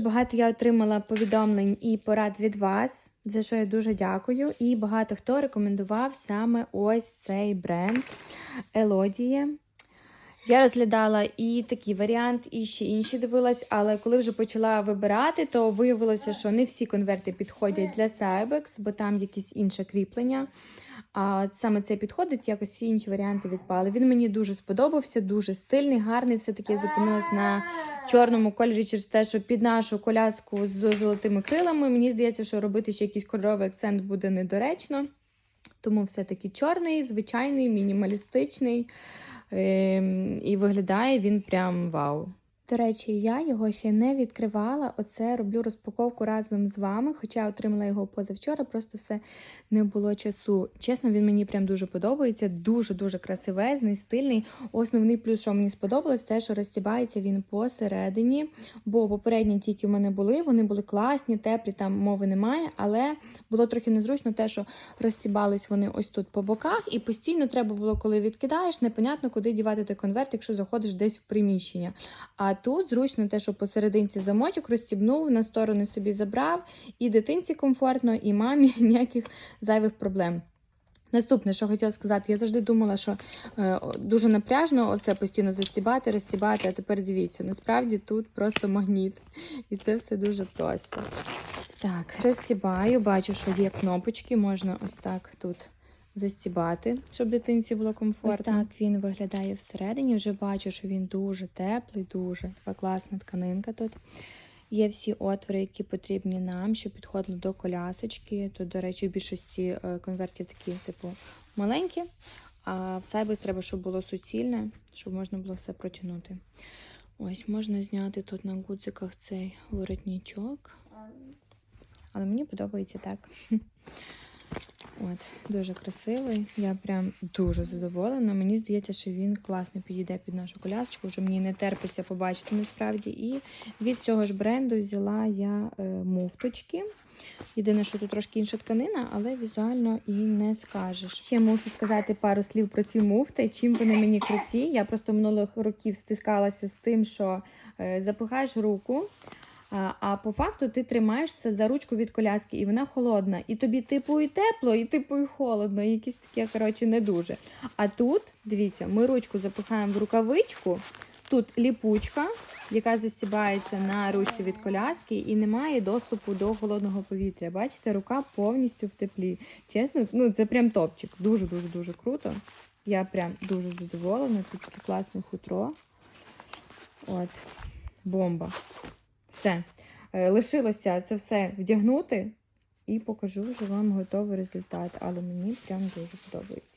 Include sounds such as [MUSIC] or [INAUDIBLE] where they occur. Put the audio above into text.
Багато я отримала повідомлень і порад від вас, за що я дуже дякую. І багато хто рекомендував саме ось цей бренд Елодіє. Я розглядала і такий варіант, і ще інші дивилась, але коли вже почала вибирати, то виявилося, що не всі конверти підходять для Cybex, бо там якісь інше кріплення. А саме це підходить, якось всі інші варіанти відпали. Він мені дуже сподобався, дуже стильний, гарний. Все-таки я зупинилась на чорному кольорі через те, що під нашу коляску з золотими крилами. Мені здається, що робити ще якийсь кольоровий акцент буде недоречно. Тому все-таки чорний, звичайний, мінімалістичний. Ем, і виглядає він прям вау. До речі, я його ще не відкривала. Оце роблю розпаковку разом з вами, хоча отримала його позавчора, просто все не було часу. Чесно, він мені прям дуже подобається. Дуже-дуже красивезний, стильний. Основний плюс, що мені сподобалось, те, що розтібається він посередині. Бо попередні тільки в мене були, вони були класні, теплі, там мови немає. Але було трохи незручно те, що розтібались вони ось тут по боках, і постійно треба було, коли відкидаєш, непонятно, куди дівати той конверт, якщо заходиш десь в приміщення. А тут зручно те, що посерединці замочок розстібнув, на сторони собі забрав, і дитинці комфортно, і мамі [LAUGHS] ніяких зайвих проблем. Наступне, що хотіла сказати, я завжди думала, що е, дуже напряжно оце постійно застібати, розстібати, а тепер дивіться, насправді тут просто магніт. І це все дуже просто. Так, розстібаю, бачу, що є кнопочки, можна ось так тут застібати, щоб дитинці було комфортно. Ось так він виглядає всередині. Вже бачу, що він дуже теплий, дуже така класна тканинка тут. Є всі отвори, які потрібні нам, щоб підходили до колясочки. Тут, до речі, в більшості е, конвертів такі, типу, маленькі, а в Сайбес треба, щоб було суцільне, щоб можна було все протягнути. Ось, можна зняти тут на гудзиках цей воротничок. Але мені подобається так. [LAUGHS] От, дуже красивий. Я прям дуже задоволена. Мені здається, що він класно підійде під нашу колясочку. Вже мені не терпиться побачити насправді. І від цього ж бренду взяла я е, муфточки. Єдине, що тут трошки інша тканина, але візуально і не скажеш. Ще мушу сказати пару слів про ці муфти. Чим вони мені круті. Я просто минулих років стискалася з тим, що е, запихаєш руку. А, по факту ти тримаєшся за ручку від коляски, і вона холодна. І тобі, типу, і тепло, і типу, і холодно, і якісь таке, коротше, не дуже. А тут, дивіться, ми ручку запихаємо в рукавичку. Тут ліпучка, яка застібається на ручці від коляски, і немає доступу до холодного повітря. Бачите, рука повністю в теплі. Чесно, ну це прям топчик. Дуже-дуже дуже круто. Я прям дуже задоволена. Тут таке класне хутро. От, бомба. Все. Е, Лишилося це все вдягнути і покажу вже вам готовий результат. Але мені прям дуже подобається.